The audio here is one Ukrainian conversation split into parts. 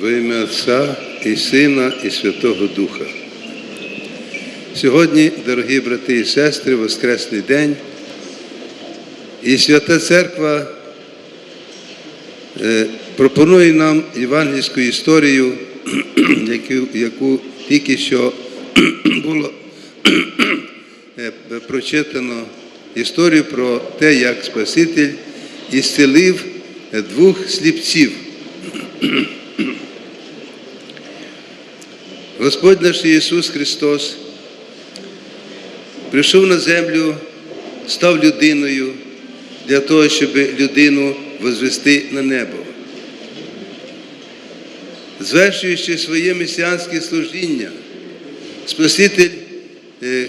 Во ім'я Отця і Сина, і Святого Духа. Сьогодні, дорогі брати і сестри, Воскресний день, і Свята Церква е, пропонує нам євангельську історію, яку, тільки що було е, прочитано історію про те, як Спаситель ісцелив двох сліпців. Господь наш Ісус Христос прийшов на землю, став людиною для того, щоб людину возвести на небо. Звершуючи своє месіанське служіння, Спаситель е,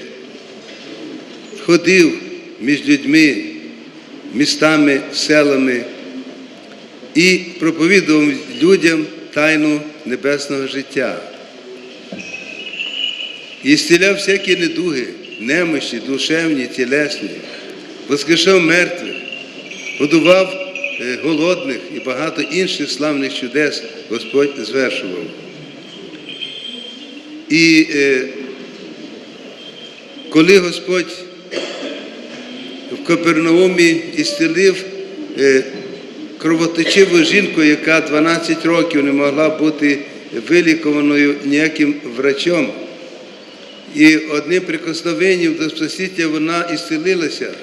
ходив між людьми, містами, селами і проповідував людям тайну небесного життя. І зціляв всякі недуги, немощі, душевні, тілесні, воскрешав мертвих, годував е, голодних і багато інших славних чудес Господь звершував. І е, коли Господь в Капернаумі ісцелив е, кровоточиву жінку, яка 12 років не могла бути вилікованою ніяким врачом, і одним прикосновенням до Спасителя вона ісцелилася.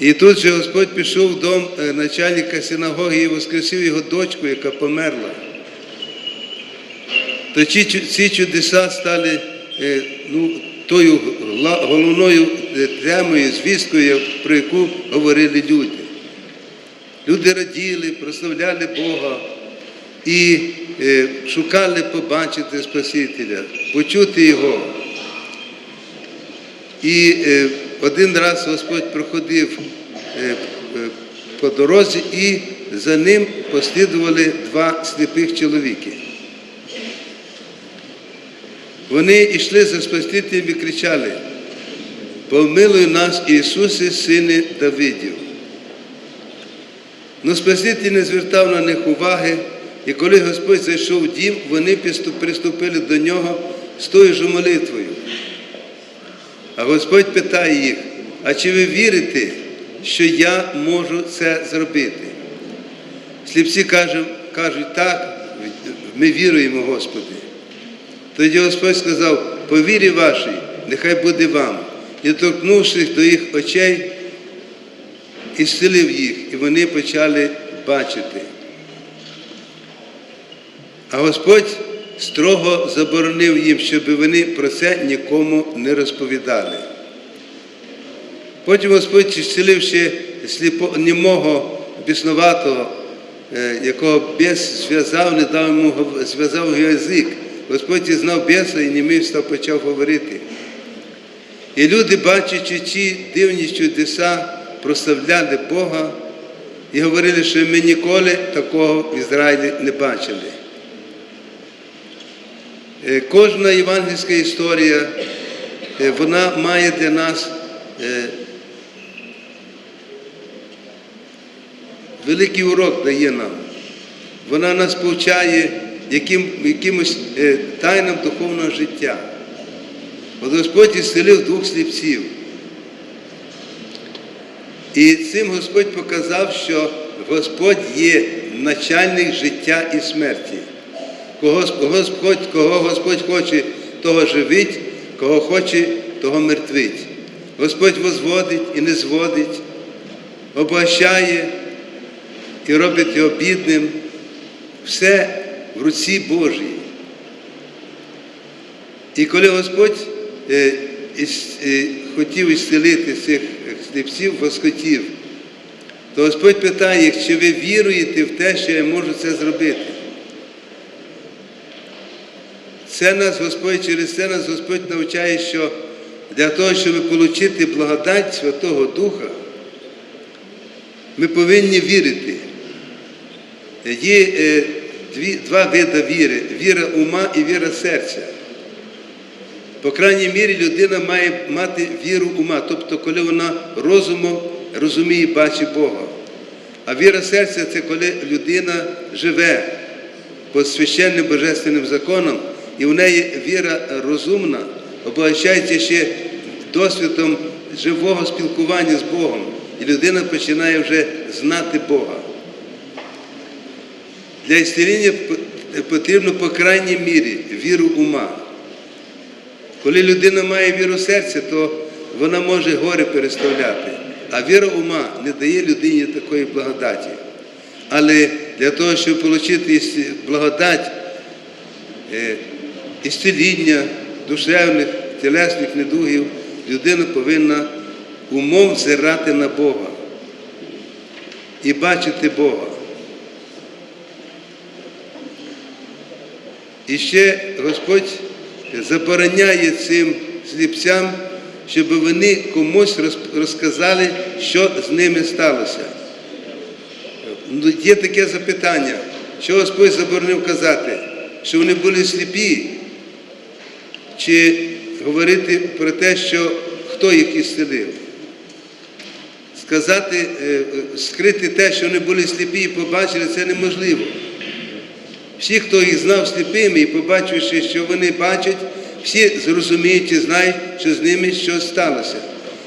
І тут же Господь пішов в дом е, начальника синагоги і воскресив його дочку, яка померла. То ці, чудеса стали е, ну, тою головною е, темою, звісткою, про яку говорили люди. Люди раділи, прославляли Бога і шукали побачити Спасителя, почути Його. І е, один раз Господь проходив е, е, по дорозі, і за ним послідували два сліпих чоловіки. Вони йшли за Спасителем і кричали: Помилуй нас, Ісусе, Сине Давидів. Ну, Спаситель не звертав на них уваги, і коли Господь зайшов в дім, вони приступили до нього з тою ж молитвою. А Господь питає їх, а чи ви вірите, що я можу це зробити? Сліпці кажуть, так, ми віруємо, Господи. Тоді Господь сказав, по вірі вашій, нехай буде вам. І торкнувшись до їх очей, і зцілив їх, і вони почали бачити. А Господь строго заборонив їм, щоб вони про це нікому не розповідали. Потім Господь зцілив ще сліпо, німого, біснуватого, е, якого біс зв'язав, не дав йому зв'язав язик. Господь знав біса і німий став почав говорити. І люди, бачачи ці дивні чудеса, прославляли Бога і говорили, що ми ніколи такого в Ізраїлі не бачили. Е, Кожна євангельська історія, е, вона має для нас е, великий урок дає нам. Вона нас повчає яким, якимось тайнам духовного життя. От Господь ісцелив двох сліпців. І цим Господь показав, що Господь є начальник життя і смерті. Кого Господь, кого Господь хоче, того живить, кого хоче, того мертвить. Господь возводить і не зводить, обогащає і робить його бідним. Все в руці Божій. І коли Господь е, е, хотів ісцелити цих сліпців, восхотів, то Господь питає їх, чи ви віруєте в те, що я можу це зробити? Це нас Господь, через це нас Господь навчає, що для того, щоб отримати благодать Святого Духа, ми повинні вірити. Є е, дві, два види віри віра ума і віра серця. По крайній мірі, людина має мати віру ума, тобто, коли вона розумом розуміє, бачить Бога. А віра серця це коли людина живе по священним божественним законам, і в неї віра розумна, обогащається ще досвідом живого спілкування з Богом. І людина починає вже знати Бога. Для ісціління п- потрібно, по крайній мірі, віру ума. Коли людина має віру серця, то вона може гори переставляти. А віра ума не дає людині такої благодаті. Але для того, щоб отримати благодать, е, ісціління душевних, тілесних недугів, людина повинна умом взирати на Бога і бачити Бога. І ще Господь забороняє цим сліпцям, щоб вони комусь розказали, що з ними сталося. Ну, Є таке запитання, що Господь заборонив казати, що вони були сліпі, чи говорити про те, що хто їх ісцелив. Сказати, е, е, скрити те, що вони були сліпі і побачили, це неможливо. Всі, хто їх знав сліпими і побачивши, що вони бачать, всі зрозуміють і знають, що з ними щось сталося.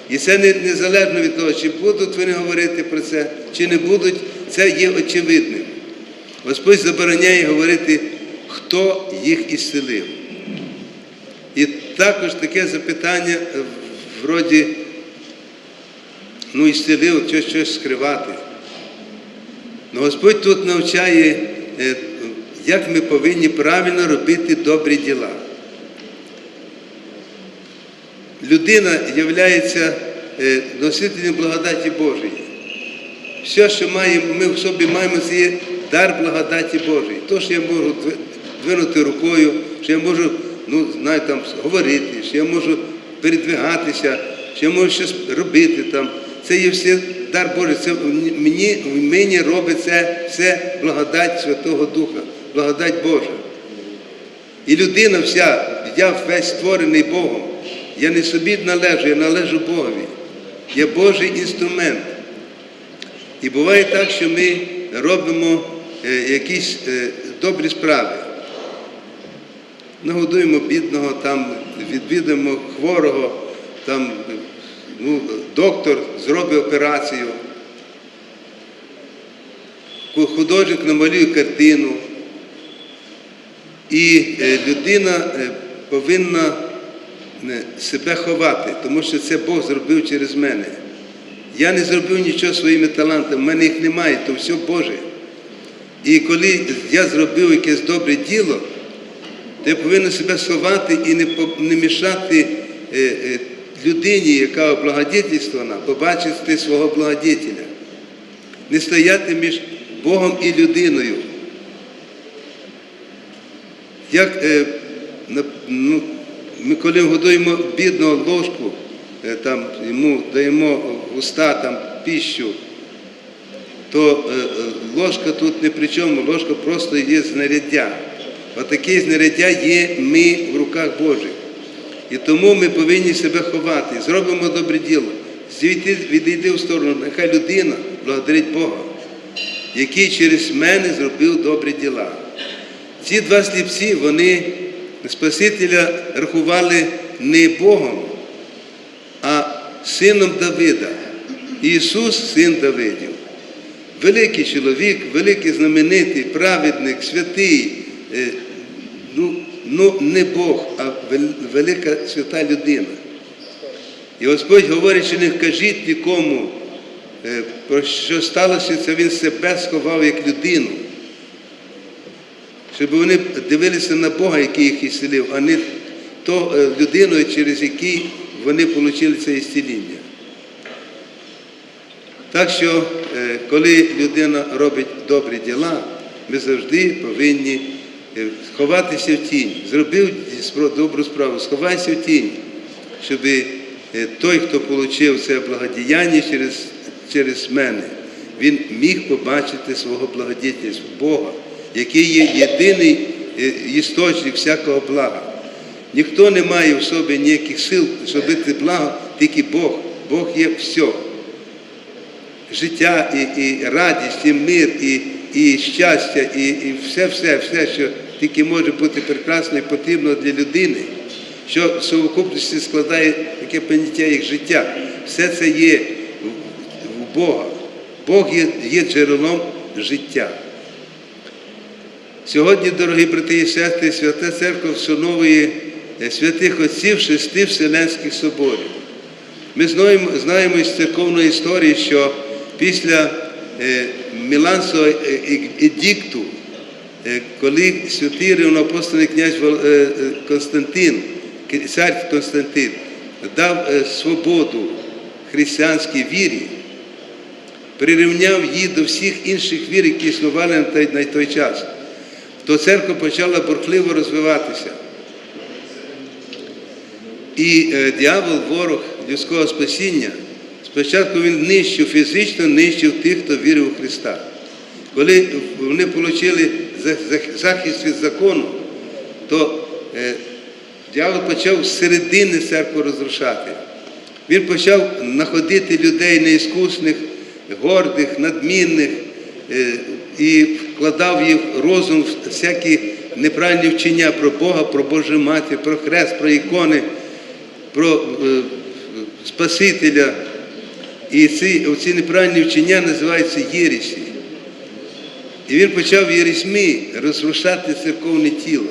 І це не, незалежно від того, чи будуть вони говорити про це, чи не будуть, це є очевидним. Господь забороняє говорити, хто їх ісцелив. І також таке запитання е, вроді, ну, ісцелив, щось, щось скривати. Но Господь тут навчає, е, як ми повинні правильно робити добрі діла. Людина є носителем благодаті Божої. Все, що маємо, ми в собі маємо, це є дар благодаті Божої. То, що я можу двинути рукою, що я можу, ну, знаю, там, говорити, що я можу передвигатися, що я можу щось робити там. Це є все дар Божий. Це мені, мені робить це все благодать Святого Духа, благодать Божа. І людина вся, я весь створений Богом. Я не собі належу, я належу Богові. Я Божий інструмент. І буває так, що ми робимо е, якісь е, добрі справи. Нагодуємо бідного, там, відвідаємо хворого, там, ну, доктор зробить операцію. Художник намалює картину. І е, людина е, повинна е, себе ховати, тому що це Бог зробив через мене. Я не зробив нічого своїми талантами, в мене їх немає, то все Боже. І коли я зробив якесь добре діло, то я повинен себе сховати і не, не мішати е, е, людині, яка облагодетельствована, побачити свого благодетеля. Не стояти між Богом і людиною. Як е, ну, ми коли годуємо бідного ложку, там, йому даємо уста там, піщу, то ложка тут не при чому, ложка просто є знаряддя. Отаке знаряддя є ми в руках Божих. І тому ми повинні себе ховати. Зробимо добре діло. Звідти відійди в сторону, нехай людина благодарить Бога, який через мене зробив добрі діла. Ці два сліпці, вони Спасителя рахували не Богом, а сином Давида. Ісус син Давидів. Великий чоловік, великий знаменитий, праведник, святий, ну, ну не Бог, а велика свята людина. І Господь говорить, що не кажіть нікому, е, про що сталося, це він себе сховав як людину. Щоб вони дивилися на Бога, який їх ісцелив, а не то е, людиною, через який вони отримали це ісціління. Так що, е, коли людина робить добрі діла, ми завжди повинні е, ховатися в тінь. Зробив добру справу, сховайся в тінь, щоб е, той, хто отримав це благодіяння через, через мене, він міг побачити свого благодітельства, Бога, який є єдиний е, істочник всякого блага. Ніхто не має в собі ніяких сил зробити благо, тільки Бог. Бог є все життя, і, і радість, і мир, і і щастя, і, і все, що тільки може бути прекрасно і потрібно для людини, що в совокупності складає таке поняття як життя. Все це є в- Бога. Бог є, є джерелом життя. Сьогодні, дорогі брати і сестри, Свята Церква вшановує е, святих отців шести Вселенських соборів. Ми знаємо, знаємо із церковної історії, що після Міланського е, е- едікту, е, коли святий рівноапостольний князь е, е, Константин, цар Константин, дав е, свободу християнській вірі, прирівняв її до всіх інших вір, які існували на той, час, то церква почала бурхливо розвиватися. І е, дьявол, ворог людського спасіння, спочатку він нищив, фізично нищив тих, хто вірив у Христа. Коли вони отримали за- за- захист від закону, то е, дьявол почав з середини церкву розрушати. Він почав знаходити людей неіскусних, гордих, надмінних е, і вкладав їх розум в всякі неправильні вчення про Бога, про Божу Матір, про хрест, про ікони, про е, Спасителя. І ці, ці неправильні вчення називаються єресі. І він почав єресьми розрушати церковне тіло.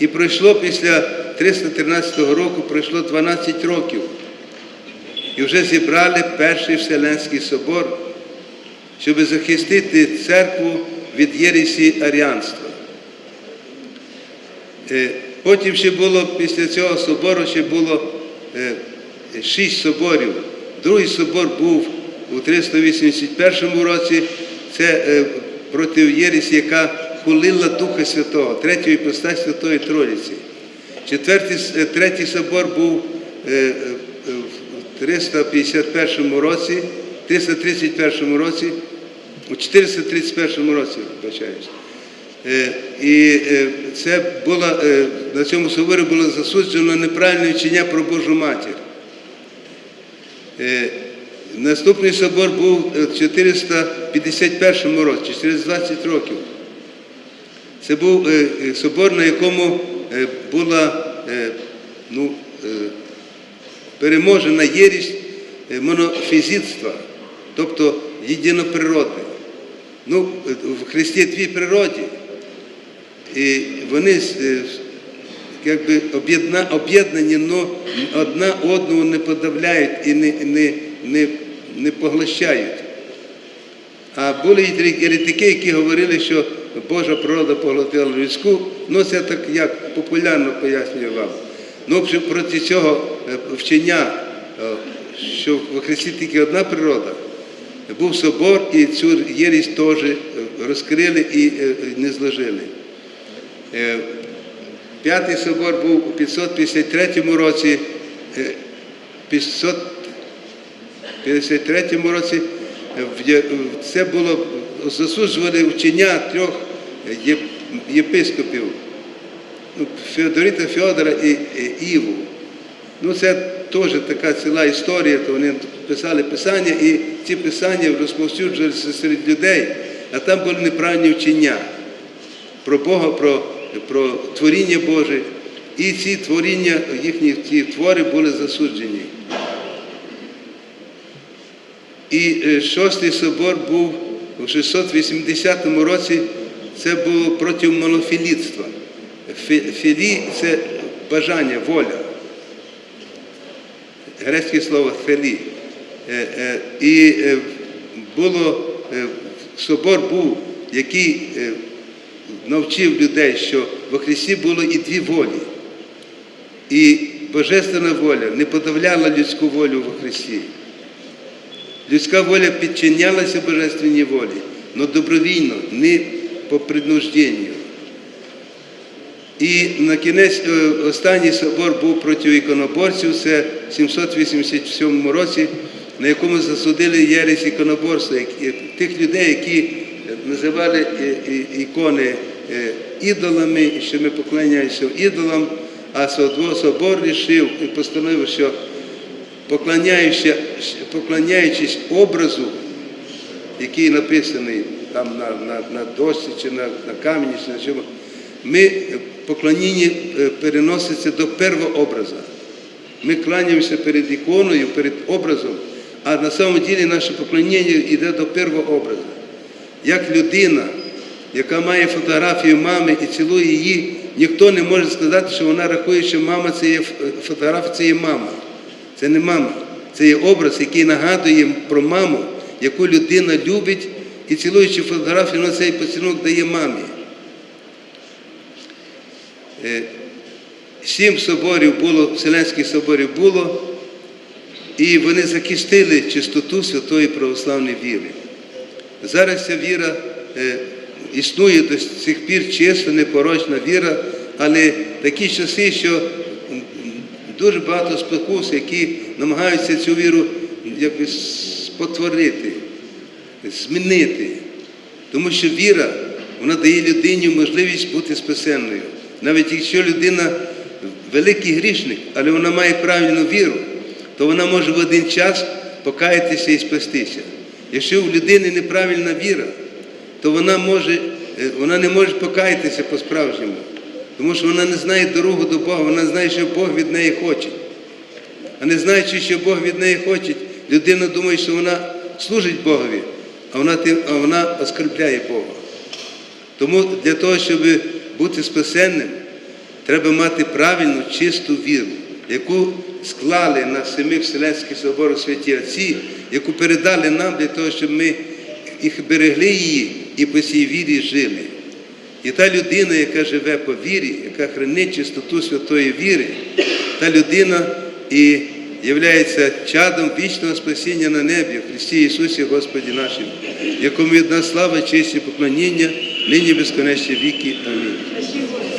І пройшло після 313 року, пройшло 12 років. І вже зібрали перший Вселенський собор, щоб захистити церкву від єресі аріанства. Е, Потім ще було, після цього собору ще було е, шість соборів. Другий собор був у 381 році. Це е, проти Єресі, яка хулила Духа Святого, третю іпостась Святої Тройці. Четвертий, е, третій собор був е, в 351 році, 331 році, у 431 році, вибачаюсь. І це було, на цьому соборі було засуджено неправильне вчення про Божу матір. Е, Наступний собор був в 451 році, через 20 років. Це був е, е, собор, на якому була ну, переможена єрість монофізитства, тобто єдиноприродне. Ну, в Христі дві природи, і вони якби об'єдна, об'єднані, але одна одного не подавляють і не, не, не, не поглощають. А були еретики, які говорили, що Божа природа поглотила людську, ну це так як популярно пояснюю вам. Ну, проти цього е, вчення, е, що в Христі тільки одна природа, був собор, і цю єрість теж е, розкрили і не зложили. П'ятий собор був у 553 році, е, 553 році е, в- це було засуджували вчення трьох єпископів ну, Феодорита Феодора і Іву. Ну, це теж така ціла історія, то вони писали писання, і ці писання розповсюджувалися серед людей, а там були неправильні вчення про Бога, про, про творіння Боже. І ці творіння, їхні ці твори були засуджені. І е, шостий собор був у 680 році, це було проти монофілітства. Філі це бажання, воля. Грецьке слово фелі. Е, е, І було, собор був, який навчив людей, що во Христі було і дві волі. І божественна воля не подавляла людську волю во Христі. Людська воля підчинялася божественній волі, але добровільно, не по принужденню. І на кінець е, останній собор був проти іконоборців, це в 787 році, на якому засудили єресь іконоборства, тих людей, які називали е, і- ікони е, ідолами, і що ми поклоняємося ідолам, а Собор рішив і постановив, що поклоняючись, образу, який написаний там на, на, на дошці, чи на, на камені, чи на чому. Ми е, поклоніння е, переноситься до первообраза. Ми кланяємося перед іконою, перед образом, а на самом ділі наше поклоніння йде до первого образу. Як людина, яка має фотографію мами і цілує її, ніхто не може сказати, що вона рахує, що мама це є фотографія, це є мама. Це не мама. Це є образ, який нагадує про маму, яку людина любить і цілуючи фотографію, вона цей поцілунок дає мамі. Е, Сім соборів було, Вселенських соборів було, і вони захистили чистоту святої православної віри. Зараз ця віра е, існує до цих пір чиста, непорочна віра, але такі часи, що дуже багато спокус, які намагаються цю віру якось спотворити, змінити. Тому що віра, вона дає людині можливість бути спасенною. Навіть якщо людина великий грішник, але вона має правильну віру, то вона може в один час покаятися і спастися. Якщо в людини неправильна віра, то вона, може, е, вона не може покаятися по-справжньому, тому що вона не знає дорогу до Бога, вона знає, що Бог від неї хоче. А не знаючи, що Бог від неї хоче, людина думає, що вона служить Богові, а вона, тим- а вона оскорбляє Бога. Тому для того, щоб бути спасенним, треба мати правильну, чисту віру, яку склали на семи Вселенських соборах святі Отці, яку передали нам для того, щоб ми їх берегли її і по цій вірі жили. І та людина, яка живе по вірі, яка хранить чистоту святої віри, та людина і являється чадом вічного спасіння на небі в Христі Ісусі Господі нашим, якому від нас слава, честь і поклоніння, нині безконечні віки. Амінь.